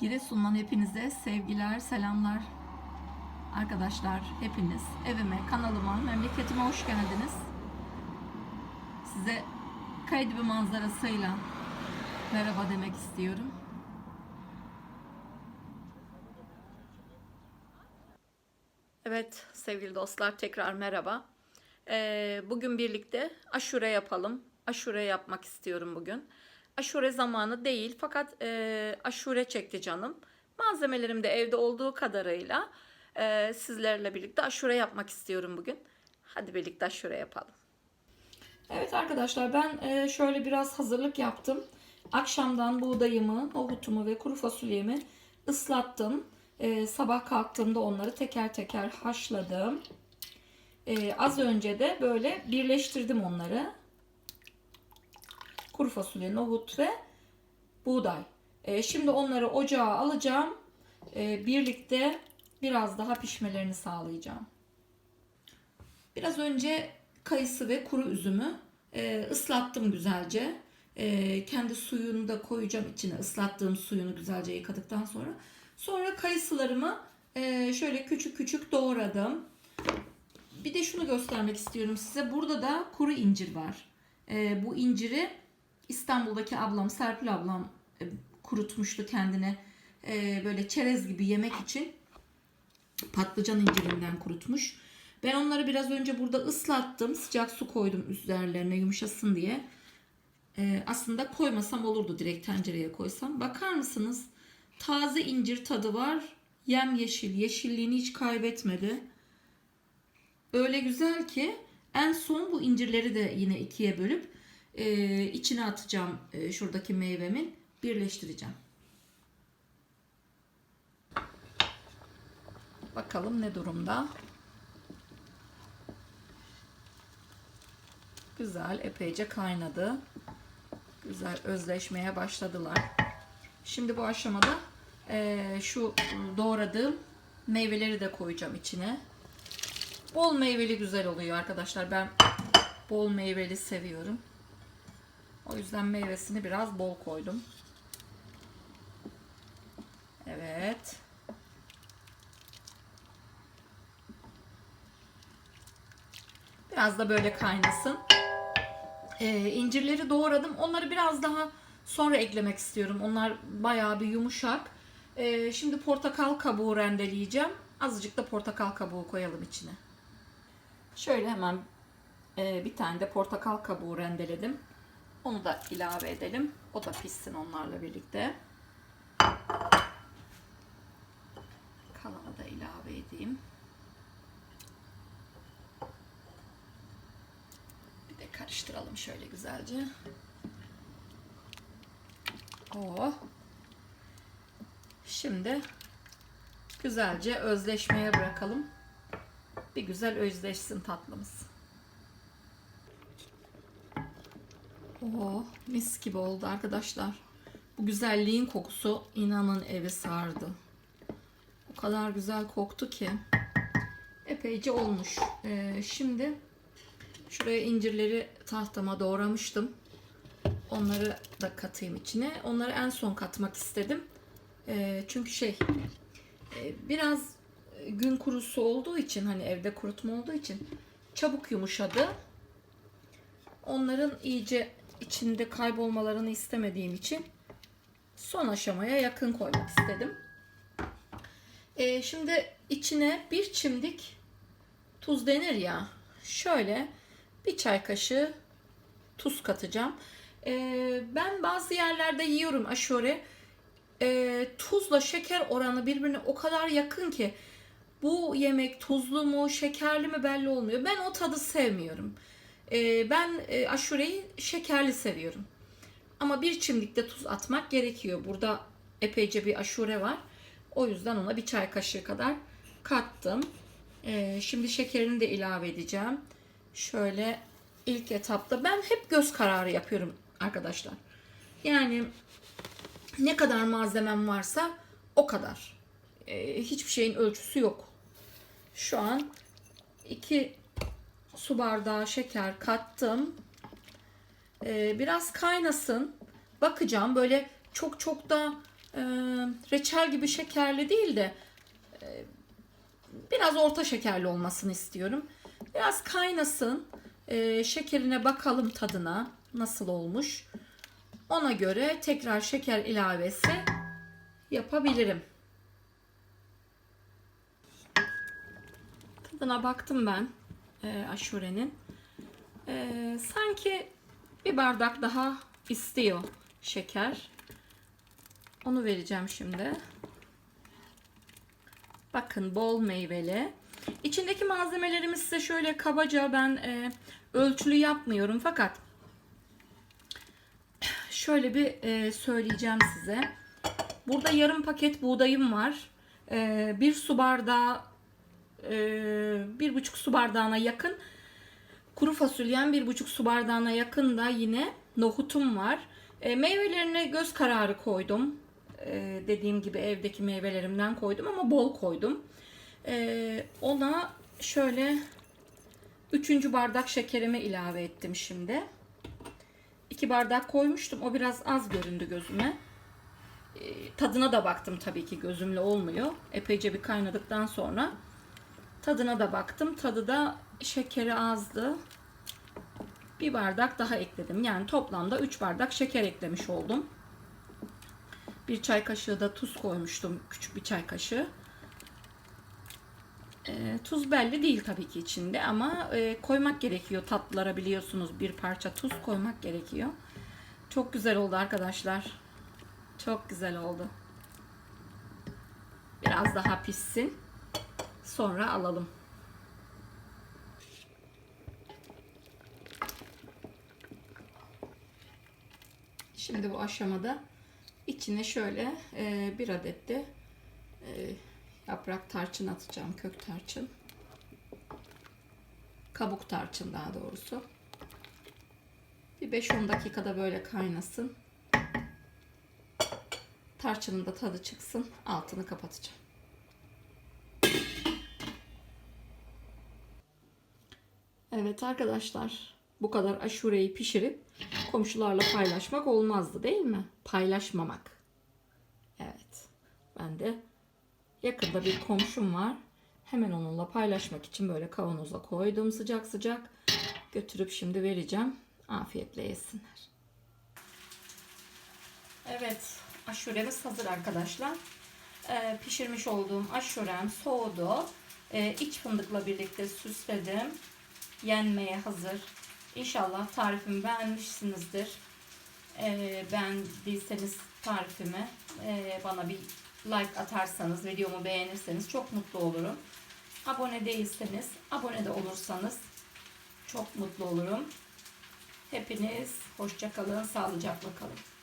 Giresun'dan hepinize sevgiler, selamlar. Arkadaşlar hepiniz evime, kanalıma, memleketime hoş geldiniz. Size Kaydibi manzarasıyla merhaba demek istiyorum. Evet sevgili dostlar tekrar merhaba. Ee, bugün birlikte aşure yapalım. Aşure yapmak istiyorum bugün. Aşure zamanı değil fakat e, aşure çekti canım. Malzemelerim de evde olduğu kadarıyla e, sizlerle birlikte aşure yapmak istiyorum bugün. Hadi birlikte aşure yapalım. Evet arkadaşlar ben e, şöyle biraz hazırlık yaptım. Akşamdan buğdayımı, nohutumu ve kuru fasulyemi ıslattım. E, sabah kalktığımda onları teker teker haşladım. E, az önce de böyle birleştirdim onları. Kuru fasulye, nohut ve buğday. E, şimdi onları ocağa alacağım. E, birlikte biraz daha pişmelerini sağlayacağım. Biraz önce kayısı ve kuru üzümü e, ıslattım güzelce. E, kendi suyunu da koyacağım içine ıslattığım suyunu güzelce yıkadıktan sonra. Sonra kayısılarımı e, şöyle küçük küçük doğradım. Bir de şunu göstermek istiyorum size. Burada da kuru incir var. E, bu inciri İstanbul'daki ablam Serpil ablam e, kurutmuştu kendine e, böyle çerez gibi yemek için patlıcan incirinden kurutmuş. Ben onları biraz önce burada ıslattım. Sıcak su koydum üzerlerine yumuşasın diye. Ee, aslında koymasam olurdu direkt tencereye koysam. Bakar mısınız? Taze incir tadı var. Yem yeşil. Yeşilliğini hiç kaybetmedi. Öyle güzel ki en son bu incirleri de yine ikiye bölüp e, içine atacağım e, şuradaki meyvemin. Birleştireceğim. Bakalım ne durumda. Güzel, epeyce kaynadı. Güzel özleşmeye başladılar. Şimdi bu aşamada eee, şu doğradığım meyveleri de koyacağım içine. Bol meyveli güzel oluyor arkadaşlar. Ben bol meyveli seviyorum. O yüzden meyvesini biraz bol koydum. Evet. Biraz da böyle kaynasın. Ee, incirleri doğradım. Onları biraz daha sonra eklemek istiyorum. Onlar bayağı bir yumuşak. Ee, şimdi portakal kabuğu rendeleyeceğim. Azıcık da portakal kabuğu koyalım içine. Şöyle hemen e, bir tane de portakal kabuğu rendeledim. Onu da ilave edelim. O da pişsin onlarla birlikte. Kalanı da ilave edeyim. Bir de karıştıralım şöyle güzelce. Oh. Şimdi güzelce özleşmeye bırakalım. Bir güzel özleşsin tatlımız. Oh, mis gibi oldu arkadaşlar. Bu güzelliğin kokusu inanın evi sardı. O kadar güzel koktu ki. Epeyce olmuş. Ee, şimdi Şuraya incirleri tahtama doğramıştım. Onları da katayım içine. Onları en son katmak istedim. Ee, çünkü şey e, biraz gün kurusu olduğu için hani evde kurutma olduğu için çabuk yumuşadı. Onların iyice içinde kaybolmalarını istemediğim için son aşamaya yakın koymak istedim. Ee, şimdi içine bir çimdik tuz denir ya. Şöyle bir çay kaşığı tuz katacağım. Ee, ben bazı yerlerde yiyorum aşure. Ee, tuzla şeker oranı birbirine o kadar yakın ki bu yemek tuzlu mu şekerli mi belli olmuyor. Ben o tadı sevmiyorum. Ee, ben e, aşureyi şekerli seviyorum. Ama bir çimdik de tuz atmak gerekiyor. Burada epeyce bir aşure var. O yüzden ona bir çay kaşığı kadar kattım. Ee, şimdi şekerini de ilave edeceğim. Şöyle ilk etapta ben hep göz kararı yapıyorum arkadaşlar. Yani ne kadar malzemem varsa o kadar. Ee, hiçbir şeyin ölçüsü yok. Şu an 2 su bardağı şeker kattım. Ee, biraz kaynasın. Bakacağım böyle çok çok da e, reçel gibi şekerli değil de e, biraz orta şekerli olmasını istiyorum. Biraz kaynasın. E, şekerine bakalım tadına nasıl olmuş. Ona göre tekrar şeker ilavesi yapabilirim. Tadına baktım ben e, aşurenin. E, sanki bir bardak daha istiyor şeker. Onu vereceğim şimdi. Bakın bol meyveli. İçindeki malzemelerimi size şöyle kabaca ben e, ölçülü yapmıyorum fakat şöyle bir e, söyleyeceğim size. Burada yarım paket buğdayım var. E, bir su bardağı bir buçuk su bardağına yakın kuru fasulyem bir buçuk su bardağına yakın da yine nohutum var. E, meyvelerine göz kararı koydum. E, dediğim gibi evdeki meyvelerimden koydum ama bol koydum. E, ona şöyle üçüncü bardak şekerimi ilave ettim şimdi. 2 bardak koymuştum. O biraz az göründü gözüme. E, tadına da baktım tabii ki gözümle olmuyor. Epeyce bir kaynadıktan sonra tadına da baktım. Tadı da şekeri azdı. Bir bardak daha ekledim. Yani toplamda 3 bardak şeker eklemiş oldum. Bir çay kaşığı da tuz koymuştum. Küçük bir çay kaşığı. E, tuz belli değil tabii ki içinde ama e, koymak gerekiyor tatlılara biliyorsunuz bir parça tuz koymak gerekiyor. Çok güzel oldu arkadaşlar. Çok güzel oldu. Biraz daha pişsin. Sonra alalım. Şimdi bu aşamada içine şöyle e, bir adet de e, yaprak tarçın atacağım. Kök tarçın. Kabuk tarçın daha doğrusu. Bir 5-10 dakikada böyle kaynasın. Tarçının da tadı çıksın. Altını kapatacağım. Evet arkadaşlar. Bu kadar aşureyi pişirip komşularla paylaşmak olmazdı değil mi? Paylaşmamak. Evet. Ben de yakında bir komşum var. Hemen onunla paylaşmak için böyle kavanoza koydum sıcak sıcak. Götürüp şimdi vereceğim. Afiyetle yesinler. Evet. Aşuremiz hazır arkadaşlar. Ee, pişirmiş olduğum aşurem soğudu. Ee, iç fındıkla birlikte süsledim. Yenmeye hazır. İnşallah tarifimi beğenmişsinizdir. Ee, beğendiyseniz tarifimi e, bana bir like atarsanız, videomu beğenirseniz çok mutlu olurum. Abone değilseniz, abone de olursanız çok mutlu olurum. Hepiniz hoşça kalın, sağlıcakla kalın.